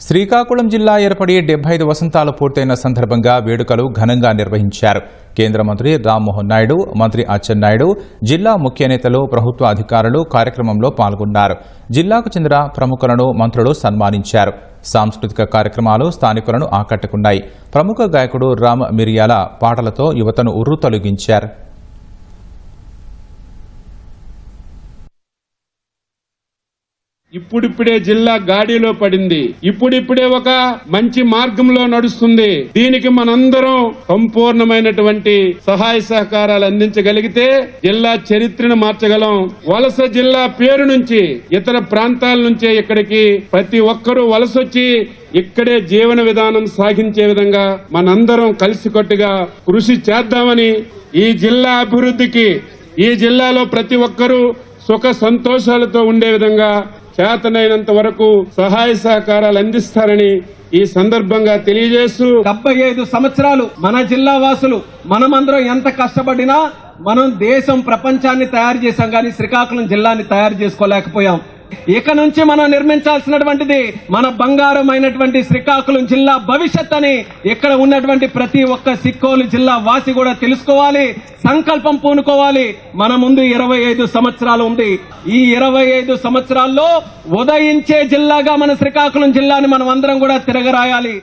శ్రీకాకుళం జిల్లా ఏర్పడి డెబ్బై ఐదు వసంతాలు పూర్తయిన సందర్భంగా వేడుకలు ఘనంగా నిర్వహించారు. కేంద్ర మంత్రి రామ్మోహన్ నాయుడు మంత్రి అచ్చెన్నాయుడు జిల్లా ముఖ్య నేతలు ప్రభుత్వ అధికారులు కార్యక్రమంలో పాల్గొన్నారు. జిల్లాకు చెందిన ప్రముఖులను మంత్రులు సన్మానించారు. సాంస్కృతిక కార్యక్రమాలు స్థానికులను ఆకట్టుకున్నాయి. ప్రముఖ గాయకుడు రామ్ మిరియాల పాటలతో యువతను ఉర్రు తొలగించారు. ఇప్పుడిప్పుడే జిల్లా గాడిలో పడింది. ఇప్పుడిప్పుడే ఒక మంచి మార్గంలో నడుస్తుంది. దీనికి మనందరం సంపూర్ణమైనటువంటి సహాయ సహకారాలు అందించగలిగితే జిల్లా చరిత్రను మార్చగలం. వలస జిల్లా పేరు నుంచి ఇతర ప్రాంతాల నుంచే ఇక్కడికి ప్రతి ఒక్కరూ వలసొచ్చి ఇక్కడే జీవన విధానం సాగించే విధంగా మనందరం కలిసికట్టుగా కృషి చేద్దామని ఈ జిల్లా అభివృద్ధికి ఈ జిల్లాలో ప్రతి ఒక్కరూ సుఖ సంతోషాలతో ఉండే విధంగా చేతనైనంత వరకు సహాయ సహకారాలు అందిస్తారని ఈ సందర్భంగా తెలియజేస్తూ డెబ్బై ఐదు సంవత్సరాలు మన జిల్లా వాసులు మనమందరం ఎంత కష్టపడినా మనం దేశం ప్రపంచాన్ని తయారు చేశాం కానీ శ్రీకాకుళం జిల్లాని తయారు చేసుకోలేకపోయాం. ఇక నుంచి మనం నిర్మించాల్సినటువంటిది మన బంగారం అయినటువంటి శ్రీకాకుళం జిల్లా భవిష్యత్ అని ఇక్కడ ఉన్నటువంటి ప్రతి ఒక్క సిక్కోలు జిల్లా వాసి కూడా తెలుసుకోవాలి సంకల్పం పూనుకోవాలి. మన ముందు ఇరవై ఐదు సంవత్సరాలు ఉంది. ఈ ఇరవై ఐదు సంవత్సరాల్లో ఉదయించే జిల్లాగా మన శ్రీకాకుళం జిల్లాని మనం అందరం కూడా తిరగరాయాలి.